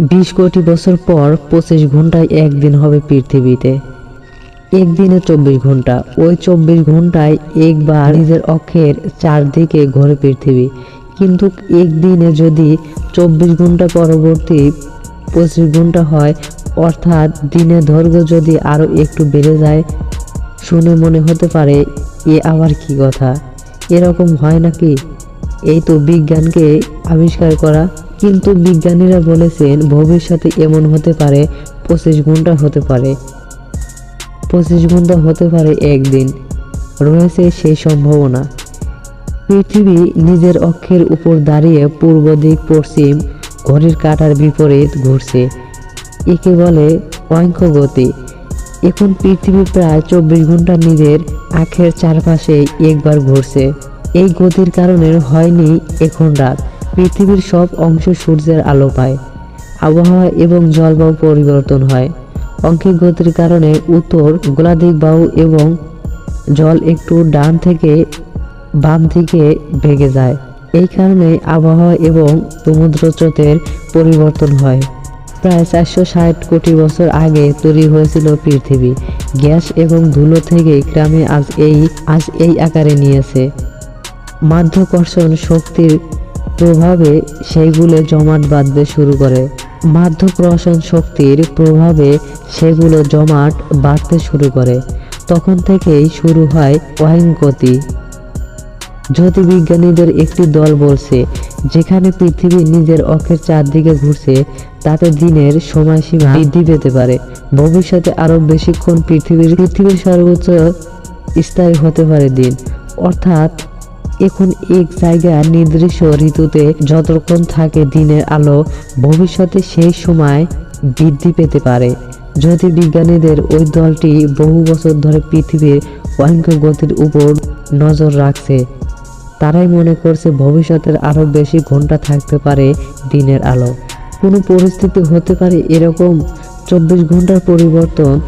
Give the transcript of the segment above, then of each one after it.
বিশ কোটি বছর পর পঁচিশ ঘন্টায় একদিন হবে পৃথিবীতে। একদিনে চব্বিশ ঘণ্টা। ওই চব্বিশ ঘন্টায় একবার নিজের অক্ষের চারদিকে ঘোরে পৃথিবী। কিন্তু একদিনে যদি চব্বিশ ঘণ্টা পরবর্তী পঁচিশ ঘণ্টা হয়, অর্থাৎ দিনের দৈর্ঘ্য যদি আরও একটু বেড়ে যায়, শুনে মনে হতে পারে, এ আবার কি কথা? এরকম হয় নাকি? এই তো বিজ্ঞানকে আবিষ্কার করা কিন্তু বিজ্ঞানীরা বলেছেন ভবিষ্যতে এমন হতে পারে, পঁচিশ ঘণ্টা হতে পারে। পঁচিশ ঘণ্টা হতে পারে একদিন। রয়েছে সেই সম্ভাবনা। পৃথিবী নিজের অক্ষের উপর দাঁড়িয়ে পূর্ব দিক, পশ্চিম ঘড়ির কাঁটার বিপরীত ঘুরছে। একে বলে অঙ্কগতি। এখন পৃথিবী প্রায় চব্বিশ ঘণ্টা নিজের আখের চারপাশে একবার ঘুরছে। এই গতির কারণে হয়নি এখন রাত। পৃথিবীর সব অংশ সূর্যের আলো পায়। আবহাওয়া এবং জলবায়ু পরিবর্তন হয়। অঙ্কিক গতির কারণে উত্তর গোলাদিক বায়ু এবং জল একটু ডান থেকে বাম দিকে ভেগে যায়। এই কারণে আবহাওয়া এবং সমুদ্রস্রোতের পরিবর্তন হয়। প্রায় চারশো ষাট কোটি বছর আগে তৈরি হয়েছিল পৃথিবী। গ্যাস এবং ধুলো থেকে গ্রামে আজ এই আজ এই আকারে নিয়েছে। মাধ্যাকর্ষণ শক্তির প্রভাবে সেইগুলো জমাট বাঁধতে শুরু করে। মাধ্যাকর্ষণ শক্তির প্রভাবে সেগুলো জমাট বাঁধতে শুরু করে। তখন থেকেই শুরু হয় অহিংগতি। জ্যোতির্বিজ্ঞানীদের একটি দল বলছে, যেখানে পৃথিবী নিজের অক্ষের চারদিকে ঘুরছে, তাতে দিনের সময়সীমা বৃদ্ধি পেতে পারে। ভবিষ্যতে আরও বেশিক্ষণ পৃথিবীর পৃথিবীর সর্বোচ্চ স্থায়ী হতে পারে দিন। অর্থাৎ এখন এক জায়গায় নির্দিষ্ট ঋতুতে যতক্ষণ থাকে দিনের আলো, ভবিষ্যতে সেই সময় বৃদ্ধি পেতে পারে। যদি বিজ্ঞানীদের ওই দলটি বহু বছর ধরে পৃথিবীর অহিংস গতির উপর নজর রাখছে। তারাই মনে করছে ভবিষ্যতের আরও বেশি ঘণ্টা থাকতে পারে দিনের আলো। কোনো পরিস্থিতি হতে পারে এরকম চব্বিশ ঘণ্টার পরিবর্তন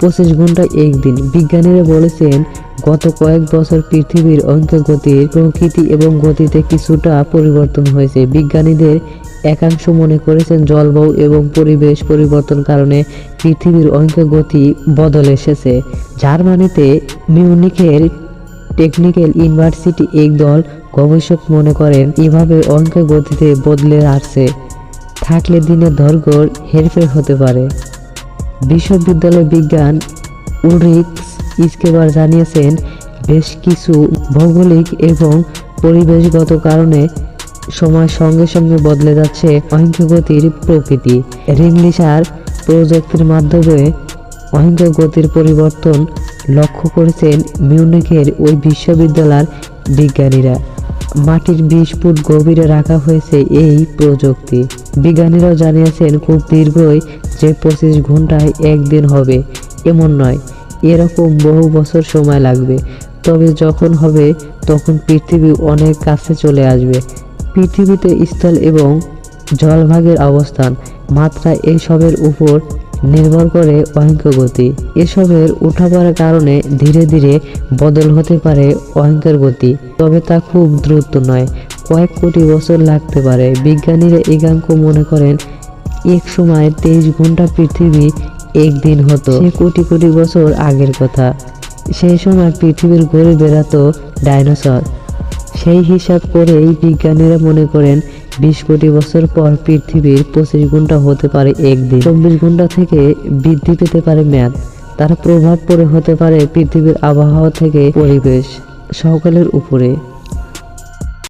পঁচিশ ঘন্টায় একদিন। বিজ্ঞানীরা বলেছেন, গত কয়েক বছর পৃথিবীর অঙ্কগতির প্রকৃতি এবং গতিতে কিছুটা পরিবর্তন হয়েছে। বিজ্ঞানীদের একাংশ মনে করেছেন, জলবায়ু এবং পরিবেশ পরিবর্তন কারণে পৃথিবীর অঙ্কগতি বদল এসেছে। জার্মানিতে মিউনিখের টেকনিক্যাল ইউনিভার্সিটি এক দল গবেষক মনে করেন, এভাবে গতিতে বদলে আসছে। থাকলে দিনের দৈর্ঘ্য হেরফের হতে পারে। বিশ্ববিদ্যালয় বিজ্ঞান উলরিক্স ইস্কেবার জানিয়েছেন, বেশ কিছু ভৌগোলিক এবং পরিবেশগত কারণে সময় সঙ্গে সঙ্গে বদলে যাচ্ছে অহিংসগতির প্রকৃতি। রিংলিশার প্রযুক্তির মাধ্যমে অহিংস গতির পরিবর্তন লক্ষ্য করেছেন মিউনিখের ওই বিশ্ববিদ্যালয়ের বিজ্ঞানীরা। মাটির বিশ ফুট গভীরে রাখা হয়েছে এই প্রযুক্তি। বিজ্ঞানীরাও জানিয়েছেন, খুব দীর্ঘই যে পঁচিশ ঘন্টায় একদিন হবে, এমন নয়। এরকম বহু বছর সময় লাগবে। তবে যখন হবে, তখন পৃথিবী অনেক কাছে চলে আসবে। পৃথিবীতে স্থল এবং জলভাগের অবস্থান, মাত্রা এইসবের উপর নির্ভর করে অহিংসগতি এসবের উঠাপড়ার কারণে ধীরে ধীরে বদল হতে পারে অহিংসের গতি। তবে তা খুব দ্রুত নয়। কয়েক কোটি বছর লাগতে পারে। বিজ্ঞানীরা একাঙ্ক মনে করেন, এক সময় তেইশ ঘণ্টা পৃথিবী একদিন হতো। সে কোটি কোটি বছর আগের কথা। সেই সময় পৃথিবীর ঘুরে বেড়াতো ডাইনোসর। সেই হিসাব করেই বিজ্ঞানীরা মনে করেন বিশ কোটি বছর পর পৃথিবীর পঁচিশ ঘণ্টা হতে পারে একদিন। চব্বিশ ঘণ্টা থেকে বৃদ্ধি পেতে পারে ম্যাথ তার প্রভাব পড়ে হতে পারে পৃথিবীর আবহাওয়া থেকে পরিবেশ। সকালের উপরে।